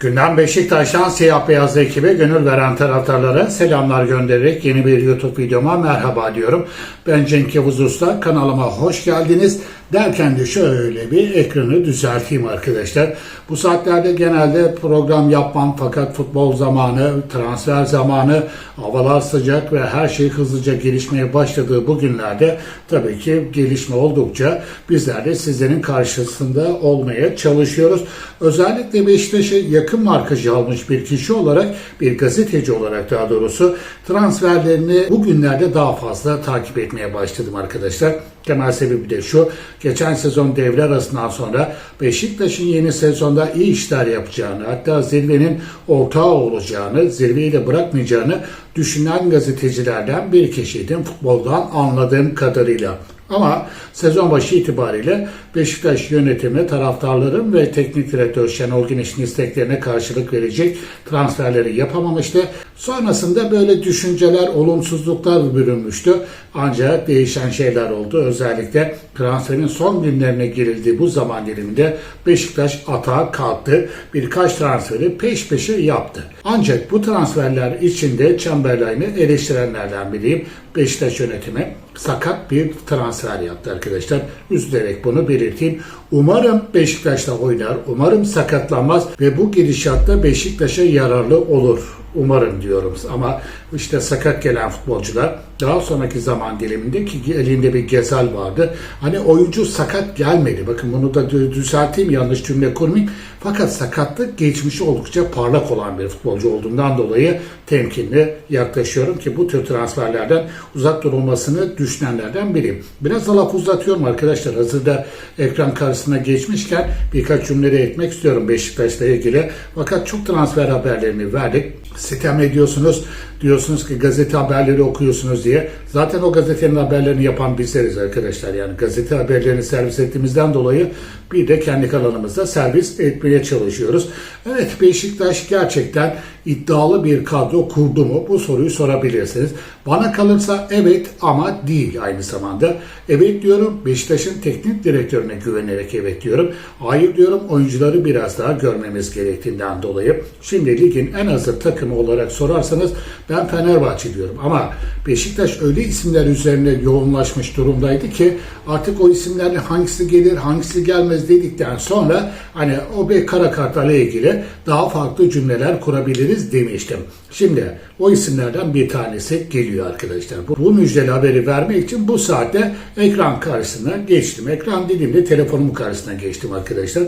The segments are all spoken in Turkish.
Gündem Beşiktaş'tan siyah beyaz ekibe gönül veren taraftarlara selamlar göndererek yeni bir YouTube videoma merhaba diyorum. Ben Cenk Yavuz Usta kanalıma hoş geldiniz. Derken de şöyle bir ekranı düzelteyim arkadaşlar. Bu saatlerde genelde program yapmam fakat futbol zamanı, transfer zamanı, havalar sıcak ve her şey hızlıca gelişmeye başladığı bu günlerde tabii ki gelişme oldukça bizler de sizlerin karşısında olmaya çalışıyoruz. Özellikle Beşiktaş'ı yakın markacı almış bir kişi olarak, bir gazeteci olarak daha doğrusu transferlerini bugünlerde daha fazla takip etmeye başladım arkadaşlar. Temel sebebi de şu, geçen sezon devre arasından sonra Beşiktaş'ın yeni sezonda iyi işler yapacağını, hatta zirvenin ortağı olacağını, zirveyi de bırakmayacağını düşünen gazetecilerden bir kişiydim futboldan anladığım kadarıyla. Ama sezon başı itibariyle Beşiktaş yönetimi taraftarların ve teknik direktör Şenol Güneş'in isteklerine karşılık verecek transferleri yapamamıştı. Sonrasında böyle düşünceler, olumsuzluklar bürünmüştü. Ancak değişen şeyler oldu. Özellikle transferin son günlerine girildiği bu zaman diliminde Beşiktaş atağa kalktı. Birkaç transferi peş peşe yaptı. Ancak bu transferler içinde Chamberlain'i eleştirenlerden biriyim. Beşiktaş yönetimi sakat bir transfer yaptı arkadaşlar. Üzülerek bunu belirteyim. Umarım Beşiktaş'ta oynar. Umarım sakatlanmaz ve bu gidişatta Beşiktaş'a yararlı olur. Umarım diyorum ama işte sakat gelen futbolcular daha sonraki zaman diliminde ki elinde bir Gezal vardı. Hani oyuncu sakat gelmedi. Bakın bunu da dü- düzelteyim yanlış cümle kurmayayım. Fakat sakatlık geçmişi oldukça parlak olan bir futbolcu olduğundan dolayı temkinli yaklaşıyorum ki bu tür transferlerden uzak durulmasını düşünenlerden biriyim. Biraz da laf uzatıyorum arkadaşlar. Hazırda ekran karşısına geçmişken birkaç cümle etmek istiyorum Beşiktaş'la ilgili. Fakat çok transfer haberlerini verdik. Sitem ediyorsunuz. Diyorsunuz ki gazete haberleri okuyorsunuz diye. Zaten o gazetenin haberlerini yapan bizleriz arkadaşlar. Yani gazete haberlerini servis ettiğimizden dolayı bir de kendi kanalımızda servis etmeye çalışıyoruz. Evet Beşiktaş gerçekten iddialı bir kadro kurdu mu? Bu soruyu sorabilirsiniz. Bana kalırsa evet ama değil aynı zamanda. Evet diyorum Beşiktaş'ın teknik direktörüne güvenerek evet diyorum. Hayır diyorum oyuncuları biraz daha görmemiz gerektiğinden dolayı. Şimdi ligin en hazır takımı olarak sorarsanız ben Fenerbahçe diyorum. Ama Beşiktaş öyle isimler üzerine yoğunlaşmış durumdaydı ki artık o isimlerin hangisi gelir hangisi gelmez dedikten sonra hani o bir kara kartlarla ilgili daha farklı cümleler kurabiliriz demiştim. Şimdi o isimlerden bir tanesi geliyor arkadaşlar. Bu, bu müjdeli haberi vermek için bu saatte ekran karşısına geçtim. Ekran dediğimde telefonumun karşısına geçtim arkadaşlar.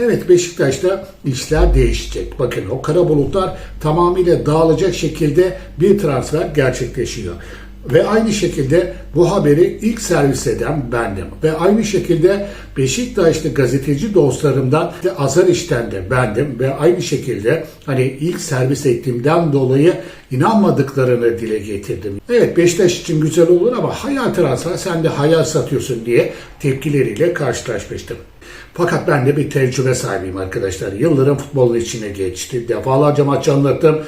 Evet Beşiktaş'ta işler değişecek. Bakın o kara bulutlar tamamıyla dağılacak şekilde bir transfer gerçekleşiyor. Ve aynı şekilde bu haberi ilk servis eden bendim. Ve aynı şekilde Beşiktaşlı gazeteci dostlarımdan de azar işten de bendim. Ve aynı şekilde hani ilk servis ettiğimden dolayı inanmadıklarını dile getirdim. Evet Beşiktaş için güzel olur ama hayal transfer sen de hayal satıyorsun diye tepkileriyle karşılaşmıştım. Fakat ben de bir tecrübe sahibiyim arkadaşlar. Yıllarım futbolun içine geçti. Defalarca maç anlattım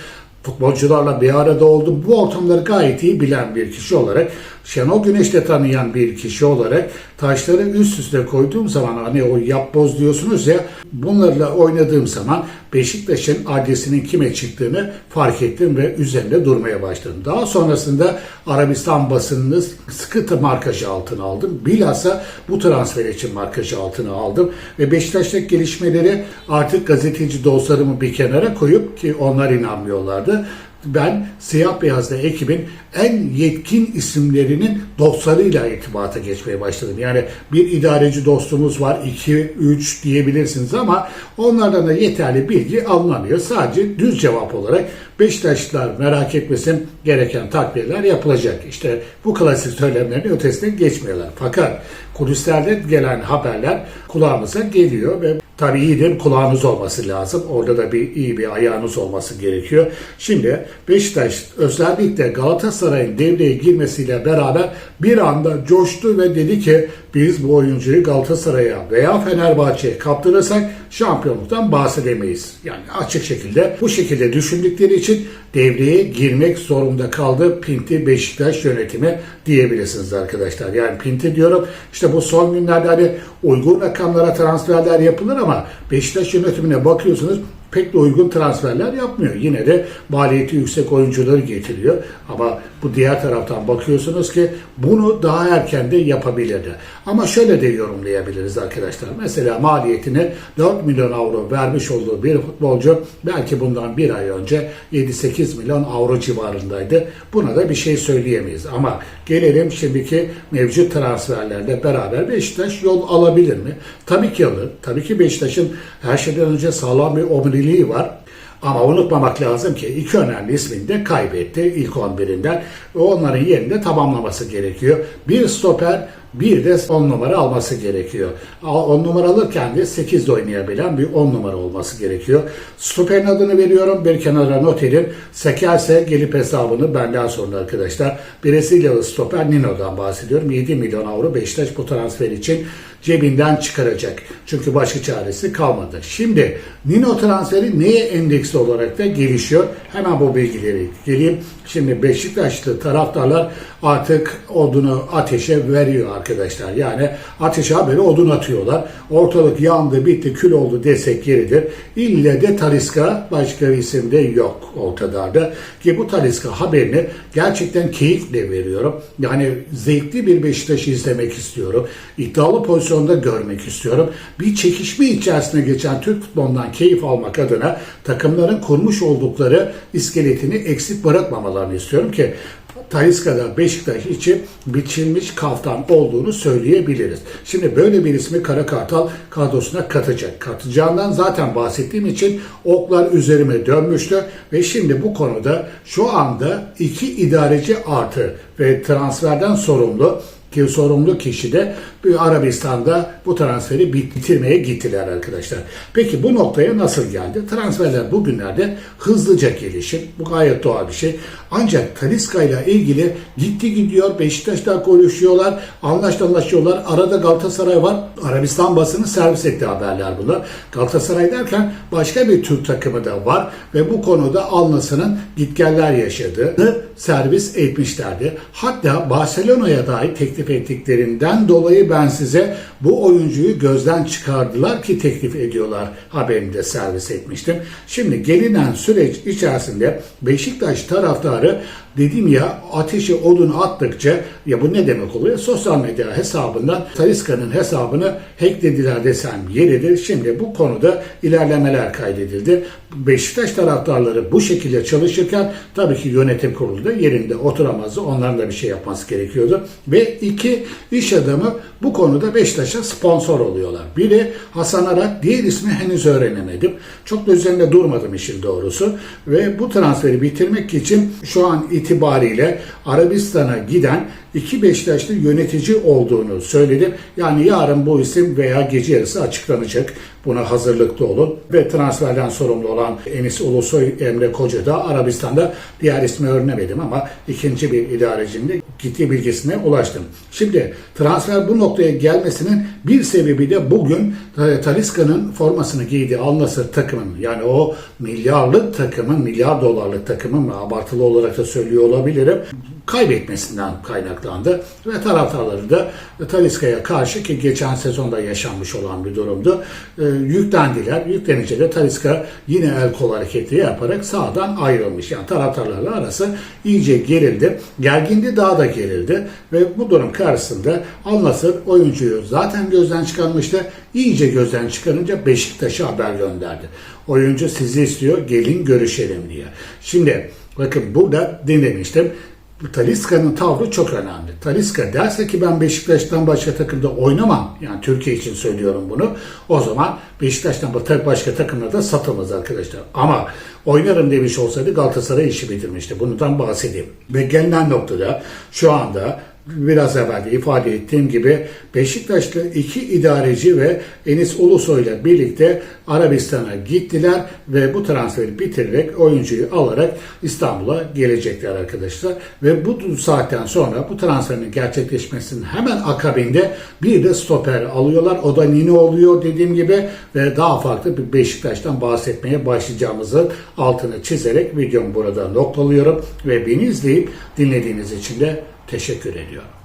futbolcularla bir arada oldum. Bu ortamları gayet iyi bilen bir kişi olarak, Şenol Güneş'te tanıyan bir kişi olarak taşları üst üste koyduğum zaman hani o yapboz diyorsunuz ya bunlarla oynadığım zaman Beşiktaş'ın adresinin kime çıktığını fark ettim ve üzerinde durmaya başladım. Daha sonrasında Arabistan basınını sıkı markajı altına aldım. Bilhassa bu transfer için markajı altına aldım ve Beşiktaş'taki gelişmeleri artık gazeteci dostlarımı bir kenara koyup ki onlar inanmıyorlardı ben siyah beyazlı ekibin en yetkin isimlerinin dostlarıyla irtibata geçmeye başladım. Yani bir idareci dostumuz var, 2, 3 diyebilirsiniz ama onlardan da yeterli bilgi alınamıyor. Sadece düz cevap olarak Beşiktaşlılar merak etmesin gereken takviyeler yapılacak. İşte bu klasik söylemlerin ötesine geçmiyorlar. Fakat kulislerde gelen haberler kulağımıza geliyor ve Tabii iyi de kulağınız olması lazım. Orada da bir iyi bir ayağınız olması gerekiyor. Şimdi Beşiktaş özellikle Galatasaray'ın devreye girmesiyle beraber bir anda coştu ve dedi ki biz bu oyuncuyu Galatasaray'a veya Fenerbahçe'ye kaptırırsak şampiyonluktan bahsedemeyiz. Yani açık şekilde bu şekilde düşündükleri için devreye girmek zorunda kaldı Pinti Beşiktaş yönetimi diyebilirsiniz arkadaşlar. Yani Pinti diyorum işte bu son günlerde hani uygun rakamlara transferler yapılır ama Beşiktaş yönetimine bakıyorsunuz pek de uygun transferler yapmıyor. Yine de maliyeti yüksek oyuncuları getiriyor. Ama bu diğer taraftan bakıyorsunuz ki bunu daha erken de yapabilirdi. Ama şöyle de yorumlayabiliriz arkadaşlar. Mesela maliyetini 4 milyon avro vermiş olduğu bir futbolcu belki bundan bir ay önce 7-8 milyon avro civarındaydı. Buna da bir şey söyleyemeyiz. Ama gelelim şimdiki mevcut transferlerle beraber Beşiktaş yol alabilir mi? Tabii ki alır. Tabii ki Beşiktaş'ın her şeyden önce sağlam bir omuriliği var. Ama unutmamak lazım ki iki önemli ismini de kaybetti ilk 11'inden. Ve onların yerinde tamamlaması gerekiyor. Bir stoper bir de 10 numara alması gerekiyor. 10 numara alırken de 8'de oynayabilen bir 10 numara olması gerekiyor. Stoperin adını veriyorum. Bir kenara not edin. Sekerse gelip hesabını benden sonra arkadaşlar. Brezilyalı stoper Nino'dan bahsediyorum. 7 milyon avro Beşiktaş bu transfer için cebinden çıkaracak. Çünkü başka çaresi kalmadı. Şimdi Nino transferi neye endeksli olarak da gelişiyor? Hemen bu bilgileri geleyim. Şimdi Beşiktaşlı taraftarlar artık odunu ateşe veriyor arkadaşlar. Yani ateşe haberi odun atıyorlar. Ortalık yandı, bitti, kül oldu desek yeridir. İlle de Taliska başka bir isim de yok ortalarda. Ki bu Taliska haberini gerçekten keyifle veriyorum. Yani zevkli bir Beşiktaş'ı izlemek istiyorum. İddialı pozisyonda görmek istiyorum. Bir çekişme içerisine geçen Türk futbolundan keyif almak adına takımların kurmuş oldukları iskeletini eksik bırakmamalarını istiyorum ki Taliska'da Beşiktaş için biçilmiş kaftan olduğunu söyleyebiliriz. Şimdi böyle bir ismi Kara Kartal kadrosuna katacak. Katacağından zaten bahsettiğim için oklar üzerime dönmüştü ve şimdi bu konuda şu anda iki idareci artı ve transferden sorumlu ki sorumlu kişi de Arabistan'da bu transferi bitirmeye gittiler arkadaşlar. Peki bu noktaya nasıl geldi? Transferler bugünlerde hızlıca gelişir. Bu gayet doğal bir şey. Ancak Taliska ile ilgili gitti gidiyor. Beşiktaş'ta konuşuyorlar. Anlaştılar. Arada Galatasaray var. Arabistan basını servis etti haberler bunlar. Galatasaray derken başka bir Türk takımı da var ve bu konuda Alnası'nın gitgeller yaşadığını servis etmişlerdi. Hatta Barcelona'ya dair teklif ettiklerinden dolayı ben size bu oyuncuyu gözden çıkardılar ki teklif ediyorlar haberini de servis etmiştim. Şimdi gelinen süreç içerisinde Beşiktaş taraftarı dedim ya ateşi odun attıkça ya bu ne demek oluyor? Sosyal medya hesabından Taliska'nın hesabını hacklediler desem yeridir. Şimdi bu konuda ilerlemeler kaydedildi. Beşiktaş taraftarları bu şekilde çalışırken tabii ki yönetim kurulu da yerinde oturamazdı. Onların da bir şey yapması gerekiyordu. Ve iki iş adamı bu konuda Beşiktaş'a sponsor oluyorlar. Biri Hasan Arat, diğer ismi henüz öğrenemedim. Çok da üzerinde durmadım işin doğrusu. Ve bu transferi bitirmek için şu an itibariyle Arabistan'a giden iki Beşiktaşlı yönetici olduğunu söyledim. Yani yarın bu isim veya gece yarısı açıklanacak. Buna hazırlıklı olun. Ve transferden sorumlu olan Enis Ulusoy, Emre Koca da Arabistan'da diğer ismi öğrenemedim ama ikinci bir idarecinin de gittiği bilgisine ulaştım. Şimdi transfer bu noktaya gelmesinin bir sebebi de bugün Taliska'nın formasını giydiği Al Nassr takımın yani o milyarlık takımın, milyar dolarlık takımın abartılı olarak da söylüyor olabilirim kaybetmesinden kaynaklandı ve taraftarları da Taliska'ya karşı ki geçen sezonda yaşanmış olan bir durumdu. E, yüklendiler. Yüklenince de Taliska yine el kol hareketi yaparak sağdan ayrılmış. Yani taraftarlarla arası iyice gerildi. Gergindi daha da gerildi ve bu durum karşısında Al Nassr oyuncuyu zaten gözden çıkarmıştı. İyice gözden çıkarınca Beşiktaş'a haber gönderdi. Oyuncu sizi istiyor gelin görüşelim diye. Şimdi bakın burada dinlemiştim. Taliska'nın tavrı çok önemli. Taliska derse ki ben Beşiktaş'tan başka takımda oynamam. Yani Türkiye için söylüyorum bunu. O zaman Beşiktaş'tan başka takımda da satılmaz arkadaşlar. Ama oynarım demiş olsaydı Galatasaray işi bitirmişti. Bundan bahsedeyim. Ve gelinen noktada şu anda biraz evvel de ifade ettiğim gibi Beşiktaşlı iki idareci ve Enis Ulusoy ile birlikte Arabistan'a gittiler ve bu transferi bitirerek oyuncuyu alarak İstanbul'a gelecekler arkadaşlar. Ve bu saatten sonra bu transferin gerçekleşmesinin hemen akabinde bir de stoper alıyorlar. O da Nini oluyor dediğim gibi ve daha farklı bir Beşiktaş'tan bahsetmeye başlayacağımızı altını çizerek videomu burada noktalıyorum ve beni izleyip dinlediğiniz için de teşekkür ediyorum.